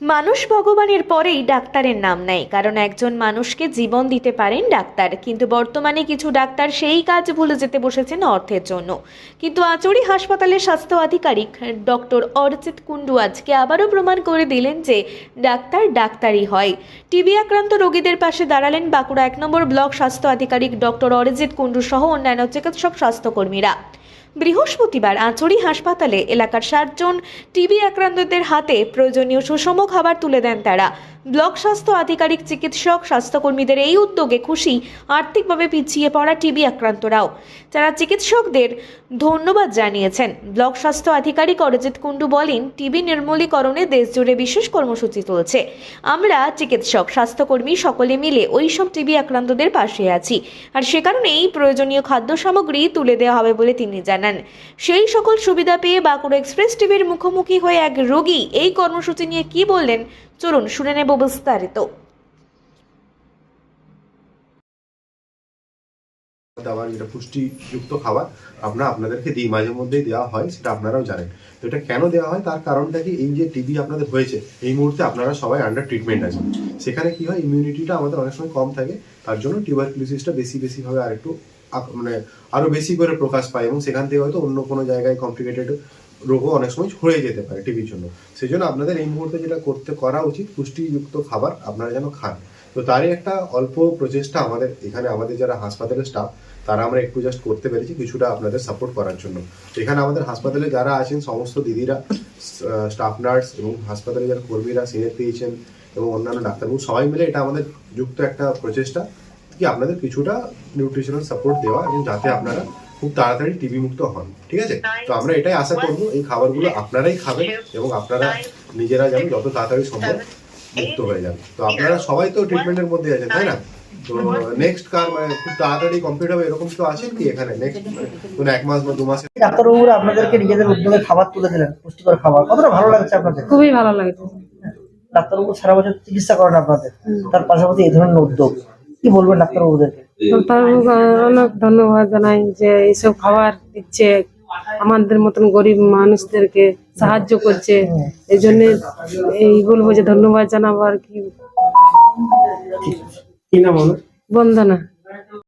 মানুষ ভগবানের পরেই ডাক্তারের নাম নেয়, কারণ একজন মানুষকে জীবন দিতে পারেন ডাক্তার। কিন্তু বর্তমানে কিছু ডাক্তার সেই কাজ ভুলে যেতে বসেছেন অর্থের জন্য। কিন্তু আচুরি হাসপাতালের স্বাস্থ্য আধিকারিক ডক্টর অরিজিৎ কুন্ডু আজকে আবারও প্রমাণ করে দিলেন যে ডাক্তার ডাক্তারই হয়। টিবি আক্রান্ত রোগীদের পাশে দাঁড়ালেন বাঁকুড়া এক নম্বর ব্লক স্বাস্থ্য আধিকারিক ডক্টর অরিজিৎ কুন্ডু সহ অন্যান্য চিকিৎসক স্বাস্থ্যকর্মীরা। বৃহস্পতিবার আঁচড়ি হাসপাতালে এলাকার ষাটজন টিবি আক্রান্তদের হাতে প্রয়োজনীয় সুষম খাবার তুলে দেন তারা। ব্লক স্বাস্থ্য আধিকারিক, চিকিৎসক, স্বাস্থ্যকর্মীদের এই উদ্যোগে খুশি আর্থিকভাবে পিছিয়ে পড়া টিবি আক্রান্তরাও। যারা চিকিৎসকদের ধন্যবাদ জানিয়েছেন, ব্লক স্বাস্থ্য আধিকারিক অরিজিৎ কুণ্ডু বলেন, টিবি নির্মূলীকরণে দেশজুড়ে বিশেষ কর্মসূচি চলছে। আমরা চিকিৎসক, স্বাস্থ্যকর্মী সকলে মিলে ওই সব টিবি আক্রান্তদের পাশে আছি। আর সে কারণেই প্রয়োজনীয় খাদ্য সামগ্রী তুলে দেওয়া হবে বলে তিনি জানান সেই সকল সুবিধা পেয়ে বাঁকুড়া এক্সপ্রেস টিভির মুখোমুখি হয়ে এক রোগী এই কর্মসূচি নিয়ে কি বললেন? চলুন, শুনে নেব বিস্তারিত। খাবার যেটা পুষ্টিযুক্ত খাবার, আমরা আপনাদেরকে দিই, মাঝে মধ্যেই দেওয়া হয়, সেটা আপনারাও জানেন। তো এটা কেন দেওয়া হয়? তার কারণটা কি? এই যে টিবি আপনাদের হয়েছে, এই মুহূর্তে আপনারা সবাই আন্ডার ট্রিটমেন্ট আছেন। সেখানে কি হয়? ইমিউনিটিটা আমাদের অনেক সময় কম থাকে, তার জন্য টিউবারকুলোসিসটা বেশি বেশি ভাবে আর একটু আক- মানে আরও বেশি করে প্রকাশ পায় এবং সেখান থেকে হয়তো অন্য কোনো জায়গায় কমপ্লিকেটেড রোগও অনেক সময় ছড়িয়ে যেতে পারে টিভির জন্য। সেই জন্য আপনাদের এই মুহূর্তে যেটা করতে করা উচিত, পুষ্টিযুক্ত খাবার আপনারা যেন খান। তো তারই একটা অল্প প্রচেষ্টা আমাদের এখানে, আমাদের যারা হাসপাতালের স্টাফ তারা আমরা একটু জাস্ট করতে পেরেছি, কিছুটা আপনাদের সাপোর্ট করার জন্য। এখানে আমাদের হাসপাতালে যারা আছেন, সমস্ত দিদিরা স্টাফ নার্স এবং হাসপাতালে যারা কর্মীরা সিনিয়র পেয়েছেন এবং অন্যান্য ডাক্তারবাবু, সবাই মিলে এটা আমাদের যুক্ত একটা প্রচেষ্টা। কি আপনাদের কিছুটা নিউট্রিশনাল সাপোর্ট দেওয়া এবং যাতে আপনারা খুব তাড়াতাড়ি টিবি মুক্ত হন ঠিক আছে? তো আমরা এটাই আশা করব এই খাবারগুলো আপনারাই খাবেন এবং আপনারা নিজেরা যেন যত তাড়াতাড়ি সম্ভব মুক্ত হয়ে যান। তো আপনারা সবাই তো ট্রিটমেন্টের মধ্যে আছেন তাই না? তো নেক্সট কার মানে খুব তাড়াতাড়ি কমপ্লিট হবে এরকম কেউ আছেন কি এখানে? নেক্সট কোনো এক মাস বা দু মাসে ডাক্তারবাবুরা আপনাদেরকে নিজেদের উদ্যোগে খাবার তুলে দিলেন পুষ্টিকর খাবার। কতটা ভালো লাগছে আপনাদের? খুবই ভালো লাগছে। ডাক্তারবাবু সারা বছর চিকিৎসা করেন আপনাদের। তার পাশাপাশি এই ধরনের উদ্যোগ। কি বলবেন ডাক্তারবাবুদেরকে অনেক ধন্যবাদ জানাই যে এইসব খাবার দিচ্ছে আমাদের মতন গরিব মানুষদেরকে সাহায্য করছে। এই জন্য এই বলব যে ধন্যবাদ জানাব আর কি। বন্দনা।